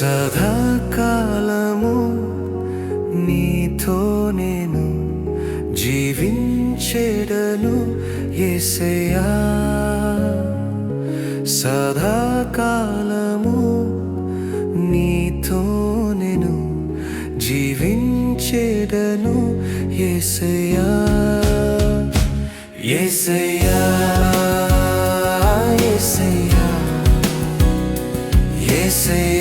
సదాకాలము నీతో నేను జీవించేడను ఎసయా సదాకాలము నీతో నేను జీవించేడను ఎసయా ఎసయా ఎసయా ఎసయా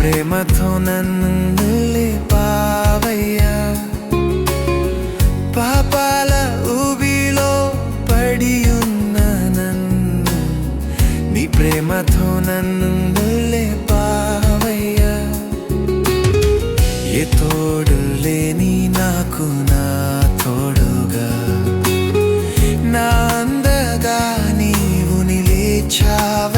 ప్రేమతో నన్ను లేపావయ్యా. పాపాల ఊబిలో పడి ఉన్న నన్ను నీ ప్రేమతో నన్ను లేపావయ్యా. ఏ తోడు లేని నాకు నా తోడుగా. నా అందగా నీవు నిలేచావ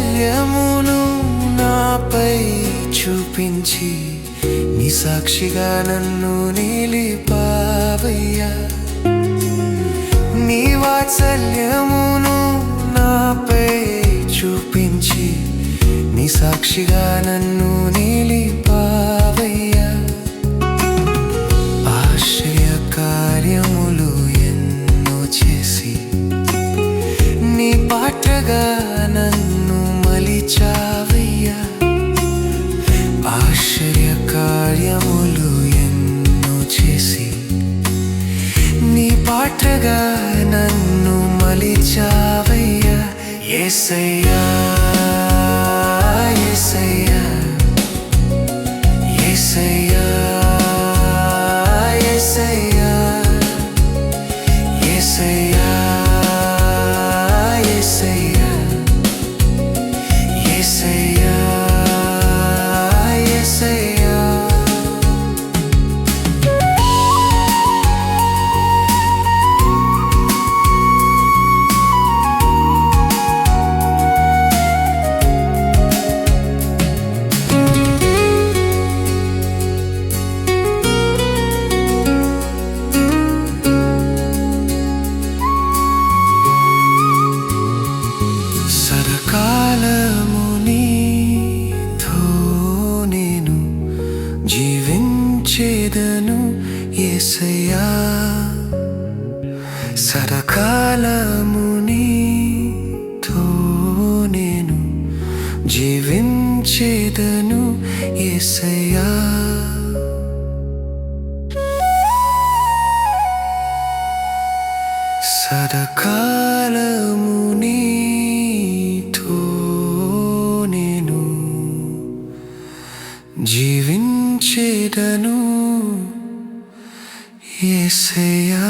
వాత్సల్యమును నాపై చూపించి నీ సాక్షిగా నన్ను నిలిపావయ్యా. నీ వాత్సల్యమును నాపై చూపించి నీ సాక్షిగా నన్ను నన్ను మలిచావయ్యా. ఏసయ్యా. తరకాలముని నేను జీవించేదను ఎసయా సరకాలముని నేను జీవించేదను ఎసయా